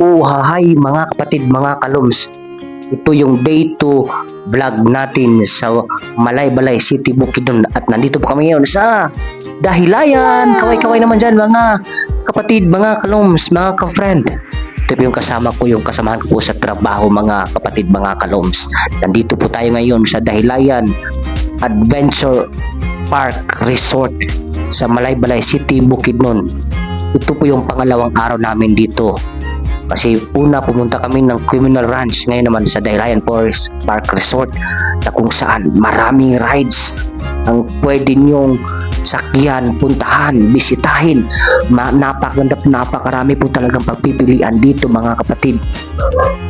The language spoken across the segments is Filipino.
Uhahay mga kapatid, mga kalums. Ito yung day 2 vlog natin sa Malaybalay City, Bukidnon at nandito po kami ngayon sa Dahilayan. Kaway-kaway naman dyan mga kapatid, mga kalums, mga ka-friend. Ito yung kasama ko, yung kasamahan ko sa trabaho mga kapatid, mga kalums. Nandito po tayo ngayon sa Dahilayan Adventure Park Resort sa Malaybalay City, Bukidnon. Ito po yung pangalawang araw namin dito. Kasi una pumunta kami ng Criminal Ranch, ngayon naman sa Dahilayan Forest Park Resort na kung saan maraming rides ang pwede nyong sakyan, puntahan, bisitahin. Ma napakaganda napakarami po talagang pagpipilian dito mga kapatid.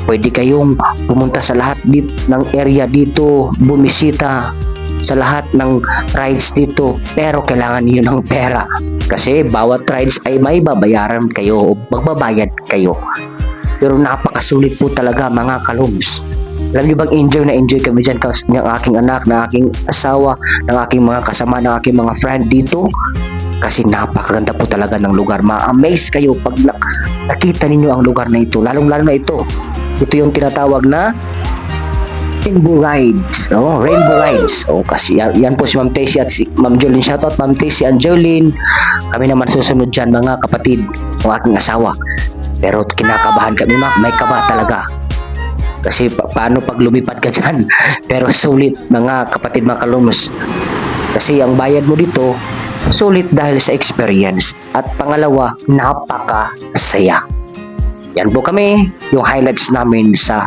Pwede kayong pumunta sa lahat dit ng area dito, bumisita sa lahat ng rides dito pero kailangan niyo ng pera kasi bawat rides ay may babayaran kayo o magbabayad kayo pero napakasulit po talaga mga kalums alam niyo bang enjoy na enjoy kami dyan kasi ng aking anak, ng aking asawa, ng aking mga kasama, ng aking mga friend dito kasi napakaganda po talaga ng lugar ma-amaze kayo pag na- nakita ninyo ang lugar na ito lalong lalo na ito ito yung tinatawag na Rainbow Rides. Oh, Rainbow Rides. Oh, kasi yan, yan po si Ma'am Tessie at si Ma'am Jolene. Shoutout Ma'am Tessie and Jolene. Kami naman susunod dyan mga kapatid ng aking asawa. Pero kinakabahan kami ma, may kaba talaga. Kasi pa- paano pag lumipad ka dyan? Pero sulit mga kapatid mga kalumos. Kasi ang bayad mo dito, sulit dahil sa experience. At pangalawa, napaka saya. Yan po kami, yung highlights namin sa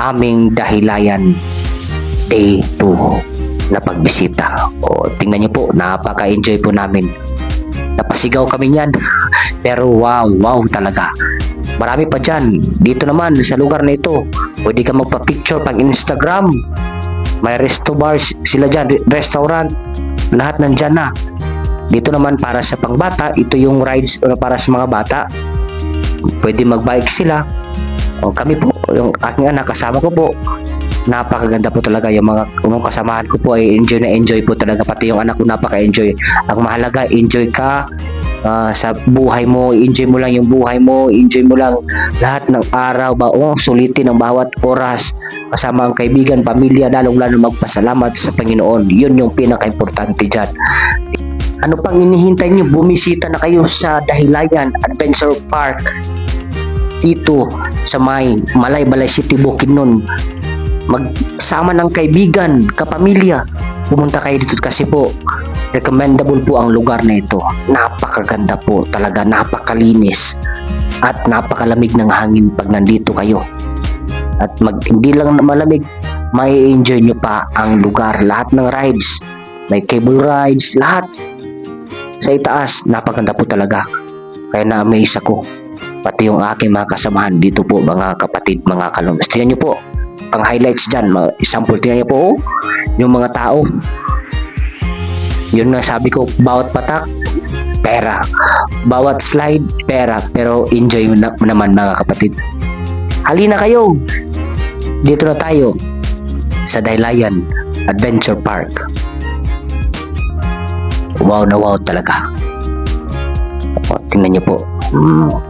aming dahilayan day 2 na pagbisita. O tingnan niyo po, napaka-enjoy po namin. Napasigaw kami niyan. Pero wow, wow talaga. Marami pa dyan. Dito naman, sa lugar na ito, pwede ka magpa-picture pag Instagram. May resto bars sila dyan, re- restaurant. Lahat nandyan na. Dito naman para sa pangbata, ito yung rides para sa mga bata. Pwede mag-bike sila. O kami po, yung aking anak, kasama ko po. Napakaganda po talaga yung mga yung kasamahan ko po ay enjoy na enjoy po talaga pati yung anak ko napaka-enjoy. Ang mahalaga enjoy ka ah, sa buhay mo, enjoy mo lang yung buhay mo, enjoy mo lang lahat ng araw ba o sulitin ang bawat oras kasama ang kaibigan, pamilya, lalong lalo magpasalamat sa Panginoon. Yun yung pinaka-importante dyan. Ano pang inihintay nyo? Bumisita na kayo sa Dahilayan Adventure Park dito sa may Malaybalay City, Bukidnon. Magsama ng kaibigan, kapamilya. Pumunta kayo dito kasi po recommendable po ang lugar na ito. Napakaganda po, talaga napakalinis at napakalamig ng hangin pag nandito kayo. At mag, hindi lang malamig, may enjoy nyo pa ang lugar. Lahat ng rides, may cable rides, lahat. Sa itaas, napaganda po talaga. Kaya na-amaze ako. Pati yung aking mga kasamahan dito po, mga kapatid, mga kalungas. Tingnan nyo po, ang highlights dyan, mga example, tingnan nyo po, oh, yung mga tao. Yun na sabi ko, bawat patak, pera. Bawat slide, pera. Pero enjoy na, naman mga kapatid. Halina kayo! Dito na tayo sa Daylayan Adventure Park. Wow na wow talaga. O, tingnan niyo po. Mm,